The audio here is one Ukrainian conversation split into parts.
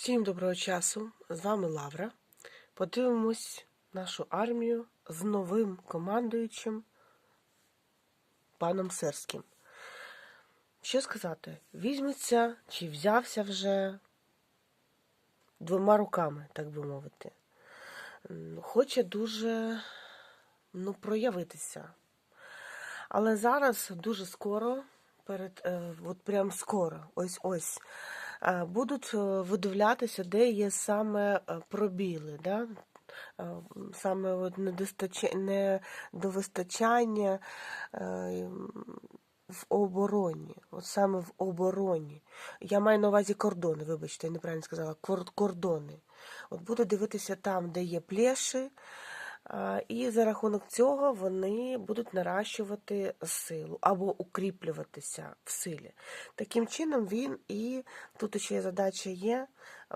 Всім доброго часу! З вами Лавра. Подивимось нашу армію з новим командуючим паном Серським. Що сказати? Візьметься чи взявся вже двома руками, так би мовити. Хоче дуже ну, проявитися. Але зараз дуже скоро, перед, е, от прям скоро, ось ось, е, будуть е, видивлятися, де є саме е, пробіли, да? Е, саме от недовистачання е, в обороні, от саме в обороні. Я маю на увазі кордони, вибачте, я неправильно сказала, кордони. От буду дивитися там, де є плеші, І за рахунок цього вони будуть наращувати силу або укріплюватися в силі. Таким чином він і тут ще задача є.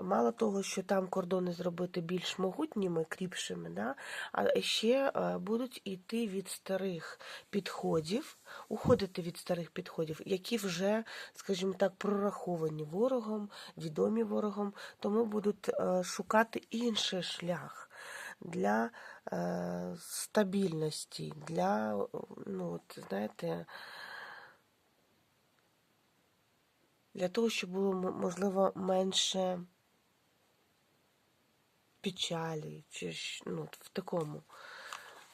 Мало того, що там кордони зробити більш могутніми, кріпшими, да? а ще е, будуть йти від старих підходів, уходити від старих підходів, які вже, скажімо так, прораховані ворогом, відомі ворогом, тому будуть е, шукати інший шлях для е, стабільності, для, ну, от, знаєте, для того, щоб було можливо менше печалі, чи ну, в такому,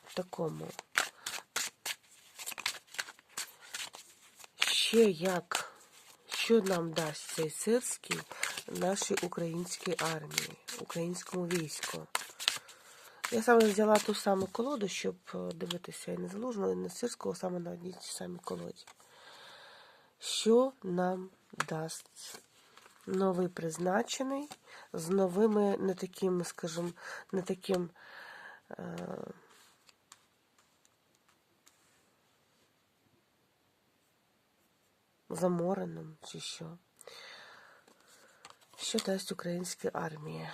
в такому. Ще як, що нам дасть цей сирський нашій українській армії, українському війську. Я саме взяла ту саму колоду, щоб е, дивитися і не залужного, і не сирського, саме на одній тій самій колоді. Що нам дасть новий призначений з новими, не таким, скажімо, не таким. Е, замореним чи що? Що дасть українська армія?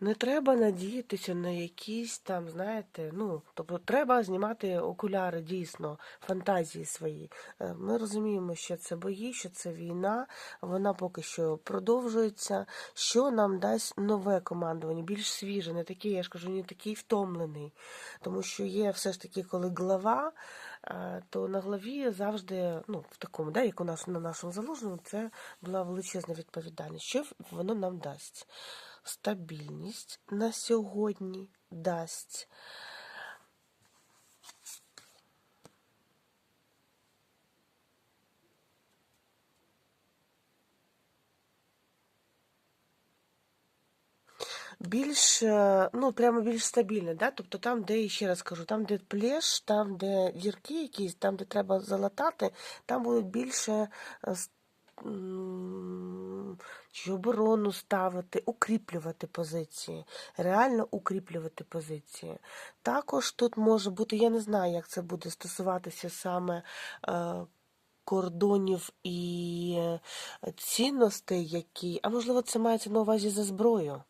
Не треба надіятися на якісь там, знаєте, ну, тобто треба знімати окуляри дійсно, фантазії свої. Е, Ми розуміємо, що це бої, що це війна, вона поки що продовжується. Що нам дасть нове командування, більш свіже, не такий, я ж кажу, не такий втомлений. Тому що є все ж таки, коли глава, е, то на главі завжди, ну, в такому, да, як у нас на нашому заложеному, це була величезна відповідальність. Що воно нам дасть? Стабільність на сьогодні дасть. Більш, е, ну, прямо більш стабільне, да? тобто там, де, ще раз кажу, там, де плеш, там, де дірки якісь, там, де треба залатати, там будуть більше е, чи оборону ставити, укріплювати позиції, реально укріплювати позиції. Також тут може бути, я не знаю, як це буде стосуватися саме е, кордонів і цінностей, які, а можливо, це мається на увазі за зброю,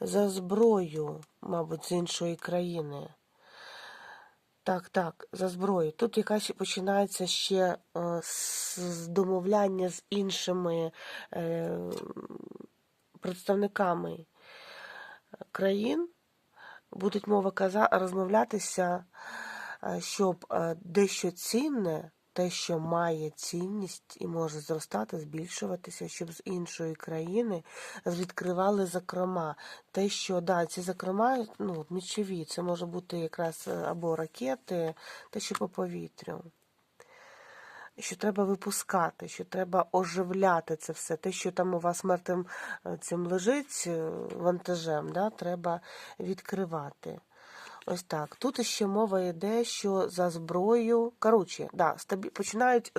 за зброю, мабуть, з іншої країни. Так, так, за зброю. Тут якась починається ще е, з домовляння з іншими е, представниками країн. Будуть мова розмовлятися, е, щоб е, дещо цінне, те, що має цінність і може зростати, збільшуватися, щоб з іншої країни відкривали закрома. Те, що да, ці закрома, ну, мічові, це може бути якраз е, або ракети, те, що по повітрю. Що треба випускати, що треба оживляти це все. Те, що там у вас мертвим е, цим лежить е, вантажем, да, треба відкривати. Ось так. Тут ще мова йде, що за зброю. Коротше, да, стабі... починають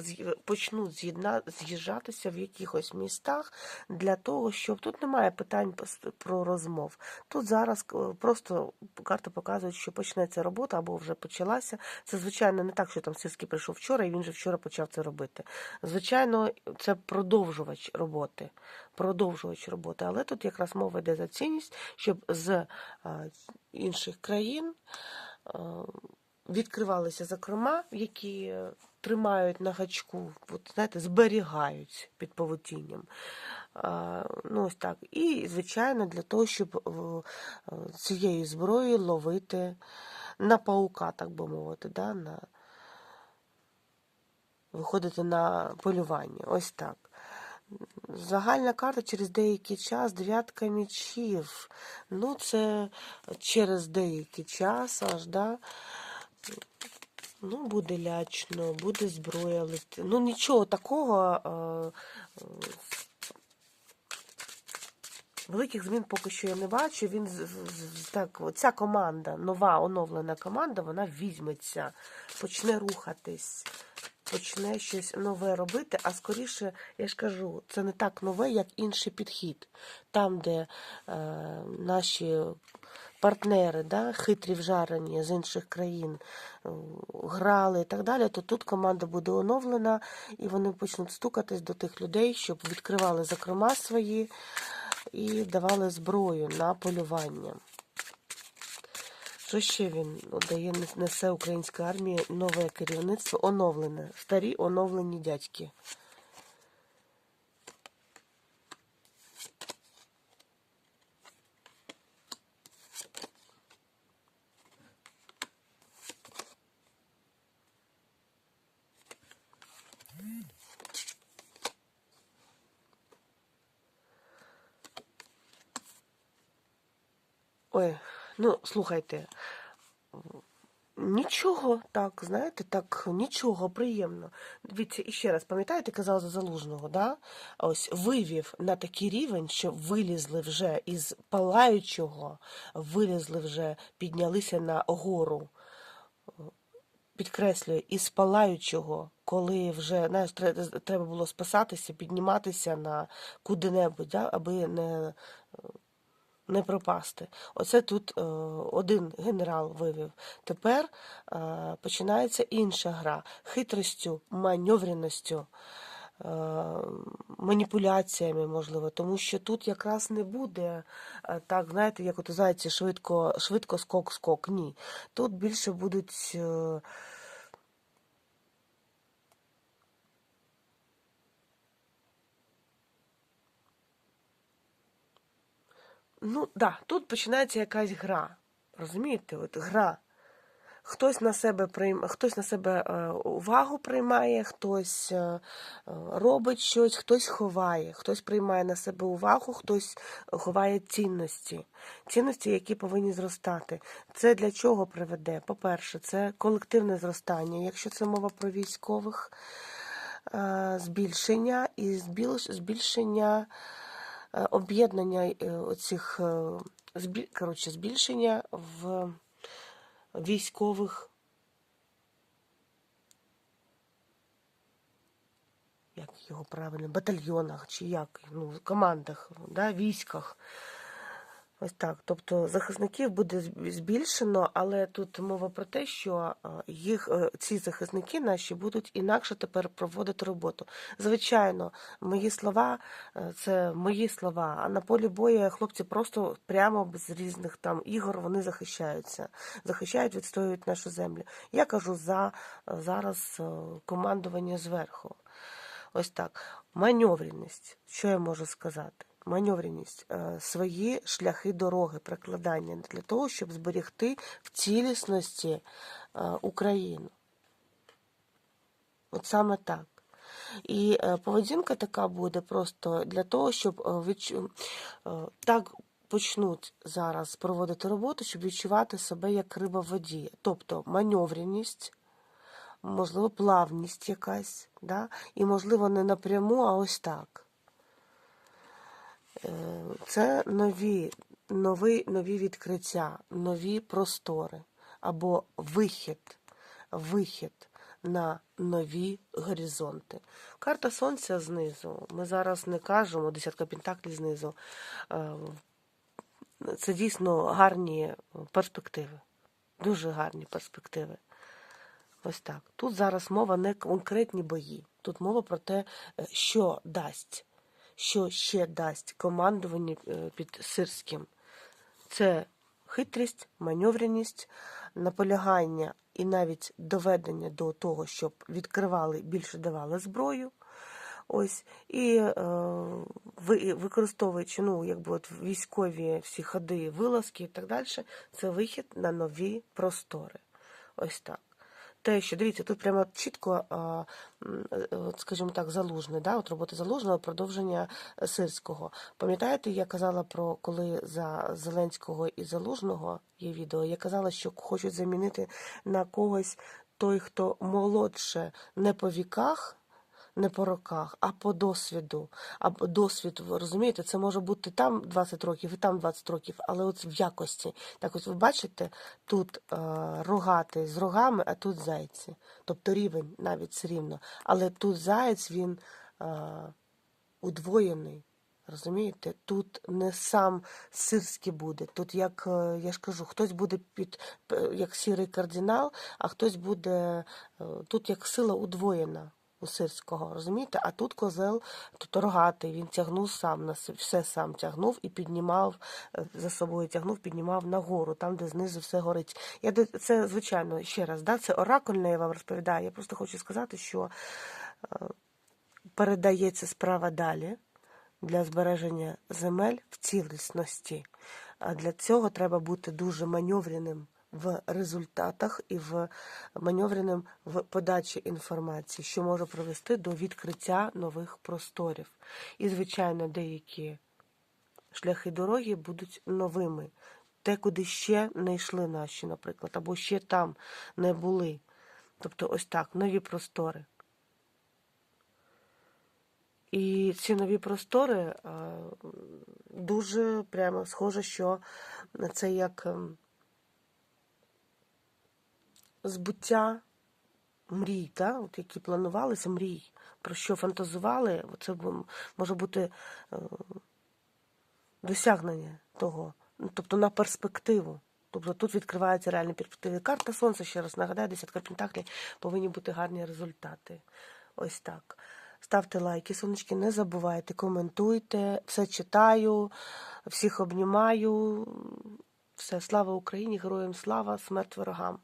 почнуть з'єдна... з'їжджатися в якихось містах для того, щоб тут немає питань про розмов. Тут зараз е, просто карти показують, що почнеться робота або вже почалася. Це звичайно не так, що там Сирський прийшов вчора, і він вже вчора почав це робити. Звичайно, це продовжувач роботи. Продовжувач роботи. Але тут якраз мова йде за цінність, щоб з е, інших країн е, відкривалися закрома, які е, тримають на гачку, от, знаєте, зберігають під павутінням. А, Ну, ось так. І, звичайно, для того, щоб е, е, цією зброєю ловити на паука, так би мовити, да? на... виходити на полювання. Ось так. Загальна карта через деякий час, дев'ятка мічів. Ну, це через деякий час аж, да. Ну, буде лячно, буде зброя летіти. Ну, нічого такого. е, Великих змін поки що я не бачу. Він так, ця команда, нова оновлена команда, вона візьметься, почне рухатись, почне щось нове робити. А скоріше, я ж кажу, це не так нове, як інший підхід. Там, де е, наші партнери, да, хитрі вжарені з інших країн е, грали і так далі, то тут команда буде оновлена і вони почнуть стукатись до тих людей, щоб відкривали закрома свої і давали зброю на полювання. Що ще він дає, несе українська армія нове керівництво, оновлене, старі оновлені дядьки. Ой, ну слухайте, нічого так, знаєте, так, нічого приємно. Дивіться, і ще раз, пам'ятаєте, казала за залужного, да? Ось вивів на такий рівень, що вилізли вже із палаючого, вилізли вже, піднялися на гору. Підкреслюю, із палаючого, коли вже знаєш, треба було спасатися, підніматися на куди-небудь, да? аби не не пропасти. Оце тут е, один генерал вивів. Тепер е, починається інша гра хитростю, маневреністю, е, маніпуляціями, можливо, тому що тут якраз не буде так, знаєте, як от зайці швидко, швидко скок-скок. Ні. Тут більше будуть. Ну, да, тут починається якась гра. Розумієте? От гра. Хтось на себе прийм... хтось на себе е, увагу приймає, хтось е, е, робить щось, хтось ховає, хтось приймає на себе увагу, хтось ховає цінності. Цінності, які повинні зростати. Це для чого приведе? По-перше, це колективне зростання. Якщо це мова про військових, збільшення і збільш- збільшення об'єднання цих оцих е, коротше, збільшення в військових. Як його правильно, батальйонах чи як, ну, командах, да, військах. Ось так. Тобто захисників буде збільшено, але тут мова про те, що е, їх е, ці захисники наші будуть інакше тепер проводити роботу. Звичайно, мої слова е, це мої слова. А на полі бою хлопці просто прямо без різних там ігор вони захищаються, захищають, відстоюють нашу землю. Я кажу за зараз командування зверху. Ось так. Маневреність. Що я можу сказати? Маневреність, е, свої шляхи дороги, прокладання для того, щоб зберегти в цілісності е, Україну. От саме так. І е, поведінка така буде просто для того, щоб відчу... так почнуть зараз проводити роботу, щоб відчувати себе як риба в воді. Тобто маневреність, можливо, плавність якась, да? і, можливо, не напряму, а ось так. Це нові, нові, нові відкриття, нові простори або вихід, вихід на нові горизонти. Карта Сонця знизу. Ми зараз не кажемо, десятка пентаклів знизу. Е, Це дійсно гарні перспективи. Дуже гарні перспективи. Ось так. Тут зараз мова не конкретні бої. Тут мова про те, е, що дасть, що ще дасть командування е, під Сирським. Це хитрість, маневреність, наполягання і навіть доведення до того, щоб відкривали більше давали зброю. Ось і е, використовуючи ну, якби от військові всі ходи, вилазки і так далі, це вихід на нові простори. Ось так. Те, що дивіться, тут прямо чітко, е, от, скажімо так, залужне, да, от роботи залужного, продовження е, сирського. Пам'ятаєте, я казала про коли за Зеленського і Залужного є відео, я казала, що хочуть замінити на когось той, хто молодше не по віках, не по роках, а по досвіду. А досвід, розумієте, це може бути там 20 років і там 20 років, але от в якості. Так ось ви бачите, тут е, рогатий з рогами, а тут зайці. Тобто рівень навіть все рівно. Але тут заєць він е, удвоєний. Розумієте, тут не сам сирський буде. Тут, як е, я ж кажу, хтось буде під як сірий кардинал, а хтось буде тут як сила удвоєна у сирського, розумієте? А тут козел, тут рогатий, він тягнув сам на се- все сам тягнув і піднімав е, за собою, тягнув, піднімав нагору, там, де знизу все горить. Я це звичайно ще раз, да, це оракульне, я вам розповідаю. Я просто хочу сказати, що е, передається справа далі для збереження земель в цілісності. А для цього треба бути дуже маневреним в результатах і в маневреним в подачі інформації, що може привести до відкриття нових просторів. І, звичайно, деякі шляхи дороги будуть новими. Те, куди ще не йшли наші, наприклад, або ще там не були. Тобто, ось так, нові простори. І ці нові простори е, дуже прямо схоже, що це як ем, збуття мрій, та? От які планувалися мрій, про що фантазували, це може бути е, досягнення того, ну, тобто на перспективу. Тобто тут відкриваються реальні перспективи. Карта Сонця, ще раз нагадаю, десятка пентаклей, повинні бути гарні результати. Ось так. Ставте лайки, сонечки, не забувайте, коментуйте, все читаю, всіх обнімаю. Все, слава Україні, героям слава, смерть ворогам.